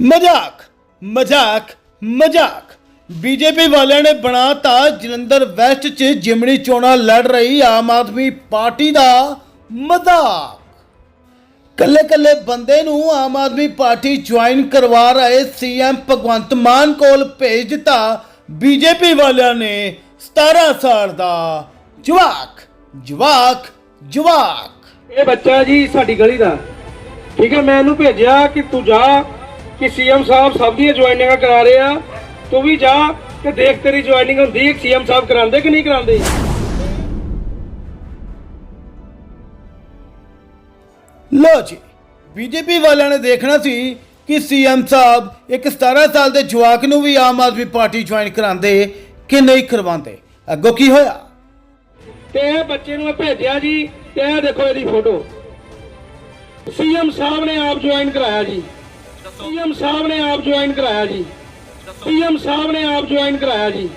ਮਜ਼ਾਕ ਮਜ਼ਾਕ ਮਜ਼ਾਕ। ਬੀਜੇਪੀ ਵਾਲਿਆਂ ਨੇ ਬਣਾਤਾ ਜਲੰਧਰ ਵੈਸਟ 'ਚ ਜਿਮਣੀ ਚੋਣਾਂ ਲੜ ਰਹੀ ਆਮ ਆਦਮੀ ਪਾਰਟੀ ਦਾ ਮਜ਼ਾਕ। ਕੱਲੇ ਕੱਲੇ ਬੰਦੇ ਨੂੰ ਆਮ ਆਦਮੀ ਪਾਰਟੀ ਜੁਆਇਨ ਕਰਵਾ ਰਹੇ ਸੀਐਮ ਭਗਵੰਤ ਮਾਨ ਕੋਲ ਭੇਜ ਦਿੱਤਾ ਬੀਜੇਪੀ ਵਾਲਿਆਂ ਨੇ 17 ਸਾਲ ਦਾ ਜਵਾਕ ਜਵਾਕ ਜਵਾਕ। ਇਹ ਬੱਚਾ ਜੀ ਸਾਡੀ ਗਲੀ ਦਾ। ਠੀਕ ਹੈ, ਮੈਂ ਇਹਨੂੰ ਭੇਜਿਆ ਕਿ ਤੂੰ ਜਾ ਕਿ ਸੀਐਮ ਸਾਹਿਬ ਸਭ ਦੀਆਂ ਜੁਆਇਨਿੰਗਾਂ ਕਰਾ ਰਹੇ ਆ। ਤੂੰ ਵੀ ਜਾ ਤੇ ਦੇਖ ਤੇਰੀ ਜੁਆਇਨਿੰਗ ਹੁੰਦੀ ਹੈ ਸੀਐਮ ਸਾਹਿਬ ਕਰਾਉਂਦੇ ਕਿ ਨਹੀਂ ਕਰਾਉਂਦੇ? ਲੋ ਜੀ ਬੀਜੇਪੀ ਵਾਲਿਆਂ ਨੇ ਦੇਖਣਾ ਸੀ ਕਿ ਸੀਐਮ ਸਾਹਿਬ ਇੱਕ 17 ਸਾਲ ਦੇ ਜਵਾਕ ਨੂੰ ਵੀ ਆਮ ਆਦਮੀ ਪਾਰਟੀ ਜੁਆਇਨ ਕਰਾਉਂਦੇ ਕਿ ਨਹੀਂ ਕਰਵਾਉਂਦੇ। ਅੱਗੋਂ ਕੀ ਹੋਇਆ? ਤੇ ਇਹ ਬੱਚੇ ਨੂੰ ਮੈਂ ਭੇਜਿਆ ਜੀ ਤੇ ਇਹ ਦੇਖੋ ਇਹਦੀ ਫੋਟੋ। ਸੀਐਮ ਸਾਹਿਬ ਨੇ ਆਪ ਜੁਆਇਨ ਕਰਾਇਆ ਜੀ। ਸੀਐਮ ਸਾਹਿਬ ਨੇ ਆਪ ਜੁਆਇਨ ਕਰਾਇਆ ਜੀ। ਸੀਐਮ ਸਾਹਿਬ ਨੇ ਆਪ ਜੁਆਇਨ ਕਰਾਇਆ ਜੀ।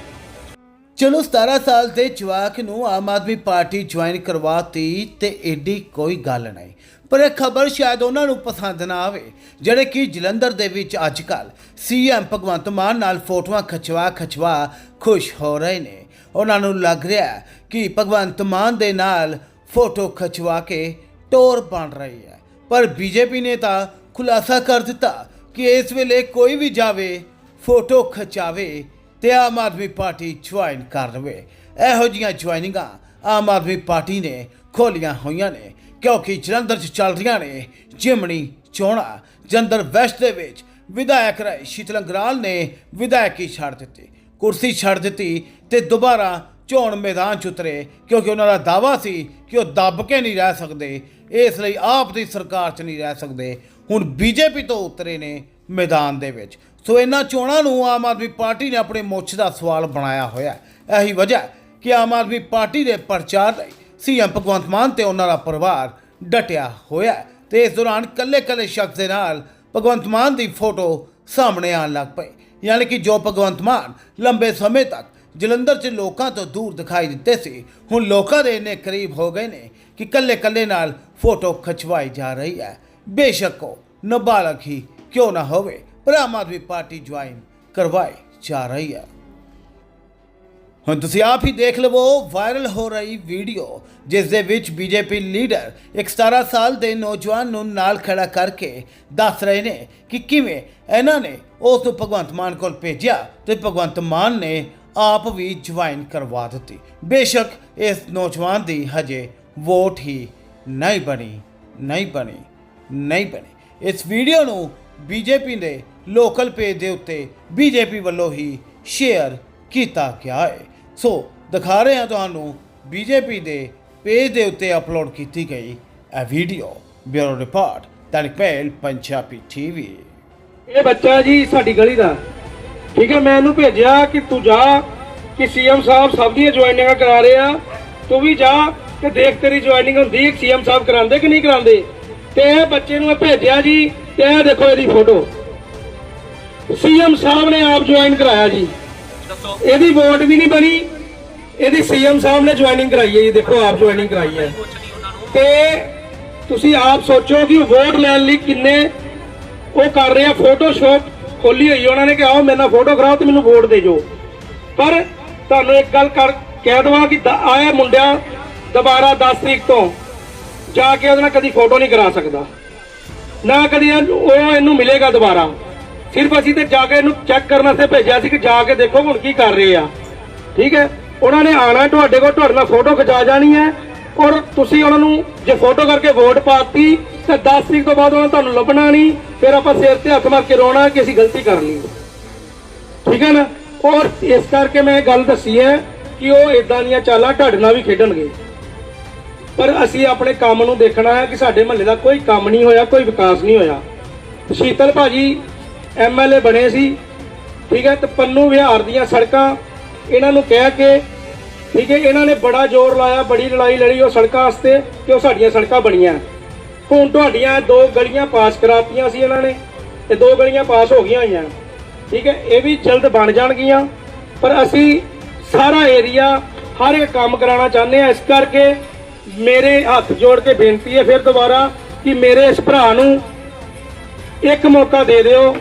ਚਲੋ 17 ਸਾਲ ਦੇ ਜਵਾਕ ਨੂੰ ਆਮ ਆਦਮੀ ਪਾਰਟੀ ਜੁਆਇਨ ਕਰਵਾਤੀ ਤੇ ਏਡੀ ਕੋਈ ਗੱਲ ਨਹੀਂ। ਪਰ ਇਹ ਖਬਰ ਸ਼ਾਇਦ ਉਹਨਾਂ ਨੂੰ ਪਸੰਦ ਨਾ ਆਵੇ, ਜਿਹੜੇ ਕਿ ਜਲੰਧਰ ਦੇ ਵਿੱਚ ਅੱਜ ਕੱਲ ਸੀਐਮ ਭਗਵੰਤ ਮਾਨ ਨਾਲ ਫੋਟੋਆਂ ਖਿਚਵਾ ਖਿਚਵਾ ਖੁਸ਼ ਹੋ ਰਹੇ ਨੇ। ਉਹਨਾਂ ਨੂੰ ਲੱਗ ਰਿਹਾ ਕਿ ਭਗਵੰਤ ਮਾਨ ਦੇ ਨਾਲ ਫੋਟੋ ਖਿਚਵਾ ਕੇ ਟੋਰ ਬਣ ਰਹੀ ਹੈ। ਪਰ ਬੀਜੇਪੀ ਨੇ ਤਾਂ ਖੁਲਾਸਾ ਕਰ ਦਿੱਤਾ ਕਿ ਇਸ ਵੇਲੇ ਕੋਈ ਵੀ ਜਾਵੇ, ਫੋਟੋ ਖਿਚਾਵੇ ਤੇ ਆਮ ਆਦਮੀ ਪਾਰਟੀ ਜੁਆਇਨ ਕਰ ਲਵੇ। ਇਹੋ ਜੀਆਂ ਜੁਆਇਨਿੰਗਾਂ ਆਮ ਆਦਮੀ ਪਾਰਟੀ ਨੇ ਖੋਲੀਆਂ ਹੋਈਆਂ ਨੇ, ਕਿਉਂਕਿ ਜਲੰਧਰ 'ਚ ਚੱਲ ਰਹੀਆਂ ਨੇ ਜਿਮਣੀ ਚੋਣਾਂ। ਜਲੰਧਰ ਵੈਸਟ ਦੇ ਵਿੱਚ ਵਿਧਾਇਕ ਰਾਏ ਸ਼ੀਤਲੰਗਰਾਲ ਨੇ ਵਿਧਾਇਕੀ ਛੱਡ ਦਿੱਤੀ, ਕੁਰਸੀ ਛੱਡ ਦਿੱਤੀ ਤੇ ਦੁਬਾਰਾ ਚੋਣ ਮੈਦਾਨ 'ਚ ਉਤਰੇ, ਕਿਉਂਕਿ ਉਹਨਾਂ ਦਾ ਦਾਵਾ ਸੀ ਕਿ ਉਹ ਦੱਬ ਕੇ ਨਹੀਂ ਰਹਿ ਸਕਦੇ ਇਸ ਲਈ ਆਪ ਦੀ ਸਰਕਾਰ 'ਚ ਨਹੀਂ ਰਹਿ ਸਕਦੇ। ਹੁਣ ਬੀਜੇਪੀ ਤੋਂ ਉਤਰੇ ਨੇ ਮੈਦਾਨ ਦੇ ਵਿੱਚ। ਸੋ ਇਹਨਾਂ ਚੋਣਾਂ ਨੂੰ ਆਮ ਆਦਮੀ ਪਾਰਟੀ ਨੇ ਆਪਣੇ ਮੁੱਛ ਦਾ ਸਵਾਲ ਬਣਾਇਆ ਹੋਇਆ ਹੈ। ਇਹੀ ਵਜ੍ਹਾ ਕਿ ਆਮ ਆਦਮੀ ਪਾਰਟੀ ਦੇ ਪ੍ਰਚਾਰ ਲਈ ਸੀਐਮ ਭਗਵੰਤ ਮਾਨ ਤੇ ਉਹਨਾਂ ਦਾ ਪਰਿਵਾਰ ਡਟਿਆ ਹੋਇਆ ਹੈ ਤੇ ਇਸ ਦੌਰਾਨ ਕੱਲੇ-ਕੱਲੇ ਸ਼ਖਸ ਦੇ ਨਾਲ ਭਗਵੰਤ ਮਾਨ ਦੀ ਫੋਟੋ ਸਾਹਮਣੇ ਆਉਣ ਲੱਗ ਪਈ। ਯਾਨੀ ਕਿ ਜੋ ਭਗਵੰਤ ਮਾਨ ਲੰਬੇ ਸਮੇਂ ਤੱਕ ਜਲੰਧਰ 'ਚ ਲੋਕਾਂ ਤੋਂ ਦੂਰ ਦਿਖਾਈ ਦਿੱਤੇ ਸੀ। ਹੁਣ ਲੋਕਾਂ ਦੇ ਇੰਨੇ ਕਰੀਬ ਹੋ ਗਏ ਨੇ ਕਿ ਕੱਲੇ-ਕੱਲੇ ਨਾਲ ਫੋਟੋ ਖਿਚਵਾਈ ਜਾ ਰਹੀ ਹੈ। ਬੇਸ਼ੱਕ ਉਹ ਨਾਬਾਲਗ ਹੀ ਕਿਉਂ ਨਾ ਹੋਵੇ, ਪਰ ਆਮ ਆਦਮੀ ਪਾਰਟੀ ਜੁਆਇਨ ਕਰਵਾਈ ਜਾ ਰਹੀ ਹੈ। ਹੁਣ ਤੁਸੀਂ ਆਪ ਹੀ ਦੇਖ ਲਵੋ, ਵਾਇਰਲ ਹੋ ਰਹੀ ਵੀਡੀਓ, ਜਿਸ ਦੇ ਵਿੱਚ ਬੀਜੇਪੀ ਲੀਡਰ ਇੱਕ 17 ਸਾਲ ਦੇ ਨੌਜਵਾਨ ਨੂੰ ਨਾਲ ਖੜਾ ਕਰਕੇ ਦੱਸ ਰਹੇ ਨੇ ਕਿ ਕਿਵੇਂ ਇਹਨਾਂ ਨੇ ਉਸ ਨੂੰ ਭਗਵੰਤ ਮਾਨ ਕੋਲ ਭੇਜਿਆ ਤੇ ਭਗਵੰਤ ਮਾਨ ਨੇ ਆਪ ਵੀ ਜੁਆਇਨ ਕਰਵਾ ਦਿੱਤੀ। ਬੇਸ਼ੱਕ ਇਸ ਨੌਜਵਾਨ ਦੀ ਹਜੇ ਵੋਟ ਹੀ ਨਹੀਂ ਬਣੀ ਨਹੀਂ ਬਣੀ ਨਹੀਂ ਬਣੀ। ਇਸ ਵੀਡੀਓ ਨੂੰ ਬੀਜੇਪੀ ਦੇ ਲੋਕਲ ਪੇਜ ਦੇ ਉੱਤੇ ਬੀਜੇਪੀ ਵੱਲੋਂ ਹੀ ਸ਼ੇਅਰ ਕੀਤਾ ਗਿਆ ਹੈ। ਸੋ, ਦਿਖਾ ਰਹੇ ਹਾਂ ਤੁਹਾਨੂੰ ਬੀਜੇਪੀ ਦੇ ਪੇਜ ਦੇ ਉੱਤੇ ਅਪਲੋਡ ਕੀਤੀ ਗਈ ਇਹ ਵੀਡੀਓ। ਬਿਊਰੋ ਰਿਪੋਰਟ ਦੈਨਿਕ ਪਹਿਲ ਪੰਜਾਬੀ ਟੀਵੀ ਇਹ ਬੱਚਾ ਜੀ ਸਾਡੀ ਗਲੀ ਦਾ। ਠੀਕ ਹੈ ਮੈਂ ਇਹਨੂੰ ਭੇਜਿਆ ਕਿ ਤੂੰ ਜਾ ਕਿ ਸੀਐਮ ਸਾਹਿਬ ਸਭ ਦੀਆਂ ਜੁਆਇਨਿੰਗਾਂ ਕਰਾ ਰਹੇ ਆ ਤੂੰ ਵੀ ਜਾ ਤੇ ਦੇਖ ਤੇਰੀ ਜੁਆਇਨਿੰਗ ਹੁੰਦੀ ਹੈ ਸੀਐਮ ਸਾਹਿਬ ਕਰਾਉਂਦੇ ਕਿ ਨਹੀਂ ਕਰਾਉਂਦੇ? ਤੇ ਇਹ ਬੱਚੇ ਨੂੰ ਮੈਂ ਭੇਜਿਆ ਜੀ ਤੇ ਇਹ ਦੇਖੋ ਇਹਦੀ ਫੋਟੋ। ਸੀਐਮ ਸਾਹਿਬ ਨੇ ਆਪ ਜੁਆਇਨ ਕਰਾਇਆ ਜੀ। ਇਹਦੀ ਵੋਟ ਵੀ ਨਹੀਂ ਬਣੀ ਇਹਦੀ ਸੀਐਮ ਸਾਹਿਬ ਨੇ ਜੁਆਇਨਿੰਗ ਕਰਾਈ ਹੈ ਜੀ ਦੇਖੋ ਆਪ ਜੁਆਇਨਿੰਗ ਕਰਾਈ ਹੈ। ਤੇ ਤੁਸੀਂ ਆਪ ਸੋਚੋ ਕਿ ਵੋਟ ਲੈਣ ਲਈ ਕਿੰਨੇ ਉਹ ਕਰ ਰਹੇ ਆ ਫੋਟੋਸ਼ਾਪ ਖੋਲੀ ਹੋਈ ਉਹਨਾਂ ਨੇ ਕਿ ਆਓ ਮੇਰੇ ਨਾਲ ਫੋਟੋ ਕਰਾਓ ਤੇ ਮੈਨੂੰ ਵੋਟ ਦੇ ਜੋ। ਪਰ ਤੁਹਾਨੂੰ ਇੱਕ ਗੱਲ ਕਰ, ਕਹਿ ਦਵਾਂ ਕਿ ਆਇਆ ਮੁੰਡਿਆ ਦੁਬਾਰਾ 10 ਤਰੀਕ ਤੋਂ, ਜਾ ਕੇ ਉਹਦੇ ਨਾਲ ਕਦੀ ਫੋਟੋ ਨਹੀਂ ਕਰਾ ਸਕਦਾ। ਨਾ ਕਦੀ ਉਹ ਇਹਨੂੰ ਮਿਲੇਗਾ ਦੁਬਾਰਾ। ਸਿਰਫ ਅਸੀਂ ਤੇ ਜਾ ਕੇ ਇਹਨੂੰ ਚੈੱਕ ਕਰਨ ਵਾਸਤੇ ਭੇਜਿਆ ਸੀ ਕਿ ਜਾ ਕੇ ਦੇਖੋ ਹੁਣ ਕੀ ਕਰ ਰਹੇ ਆ। ਠੀਕ ਹੈ? ਉਹਨਾਂ ਨੇ ਆਣਾ ਤੁਹਾਡੇ ਕੋਲ, ਤੁਹਾਡੇ ਨਾਲ ਫੋਟੋ ਖਿਚਾ ਜਾਣੀ ਹੈ। ਔਰ ਤੁਸੀਂ ਉਹਨਾਂ ਨੂੰ ਜੇ ਫੋਟੋ ਕਰਕੇ ਵੋਟ ਪਾਤੀ ਤਾਂ 10 ਤਰੀਕ ਤੋਂ ਬਾਅਦ ਉਹਨਾਂ ਤੁਹਾਨੂੰ ਲੱਭਣਾ ਨਹੀਂ, ਫਿਰ ਆਪਾਂ ਸਿਰ ਤੇ ਹੱਥ ਮਾਰ ਕੇ ਰੋਣਾ ਕਿ ਅਸੀਂ ਗਲਤੀ ਕਰ ਲਈ। ਠੀਕ ਹੈ ਨਾ? ਔਰ ਇਸ ਕਰਕੇ ਮੈਂ ਇਹ ਗੱਲ ਦੱਸੀ ਹੈ ਕਿ ਉਹ ਇਦਾਂ ਦੀਆਂ ਚਾਲਾਂ ਤੁਹਾਡੇ ਨਾਲ ਵੀ ਖੇਡਣਗੇ। ਪਰ ਅਸੀਂ ਆਪਣੇ ਕੰਮ ਨੂੰ ਦੇਖਣਾ ਹੈ ਕਿ ਸਾਡੇ ਮਹੱਲੇ ਦਾ ਕੋਈ ਕੰਮ ਨਹੀਂ ਹੋਇਆ, ਕੋਈ ਵਿਕਾਸ ਨਹੀਂ ਹੋਇਆ। ਸ਼ੀਤਲ ਭਾਜੀ ਐਮਐਲਏ ਬਣੇ ਸੀ, ਠੀਕ ਹੈ? ਤੇ ਪੰਨੂ ਵਿਹਾਰ ਦੀਆਂ ਸੜਕਾਂ ਇਹਨਾਂ ਨੂੰ ਕਹਿ ਕੇ, ਠੀਕ ਹੈ? ਇਹਨਾਂ ਨੇ ਬੜਾ ਜ਼ੋਰ ਲਾਇਆ, ਬੜੀ ਲੜਾਈ ਲੜੀ ਉਹ ਸੜਕਾਂ ਵਾਸਤੇ ਕਿ ਉਹ ਸਾਡੀਆਂ ਸੜਕਾਂ ਬਣੀਆਂ। ਹੁਣ ਤੁਹਾਡੀਆਂ ਦੋ ਗਲੀਆਂ ਪਾਸ ਕਰਾਤੀਆਂ ਸੀ ਇਹਨਾਂ ਨੇ ਤੇ ਦੋ ਗਲੀਆਂ ਪਾਸ ਹੋ ਗਈਆਂ ਹੋਈਆਂ। ਠੀਕ ਹੈ, ਇਹ ਵੀ ਜਲਦ ਬਣ ਜਾਣਗੀਆਂ। ਪਰ ਅਸੀਂ ਸਾਰਾ ਏਰੀਆ ਹਰ ਇੱਕ ਕੰਮ ਕਰਾਉਣਾ ਚਾਹੁੰਦੇ ਆ ਇਸ ਕਰਕੇ ਮੇਰੇ ਹੱਥ ਜੋੜ ਕੇ ਬੇਨਤੀ ਹੈ ਫਿਰ ਦੁਬਾਰਾ ਕਿ ਮੇਰੇ ਇਸ ਭਰਾ ਨੂੰ ਇੱਕ ਮੌਕਾ ਦੇ ਦਿਓ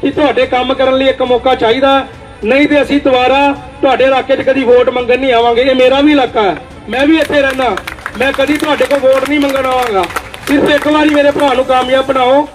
ਕਿ ਤੁਹਾਡੇ ਕੰਮ ਕਰਨ ਲਈ ਇੱਕ ਮੌਕਾ ਚਾਹੀਦਾ। ਨਹੀਂ ਤੇ ਅਸੀਂ ਦੁਬਾਰਾ ਤੁਹਾਡੇ ਇਲਾਕੇ 'ਚ ਕਦੀ ਵੋਟ ਮੰਗਣ ਨਹੀਂ ਆਵਾਂਗੇ। ਇਹ ਮੇਰਾ ਵੀ ਇਲਾਕਾ ਹੈ। ਮੈਂ ਵੀ ਇੱਥੇ ਰਹਿਣਾ ਮੈਂ ਕਦੀ ਤੁਹਾਡੇ ਕੋਲ ਵੋਟ ਨਹੀਂ ਮੰਗਣ ਆਵਾਂਗਾ। ਸਿਰਫ ਇੱਕ ਵਾਰੀ ਮੇਰੇ ਭਰਾ ਨੂੰ ਕਾਮਯਾਬ ਬਣਾਓ।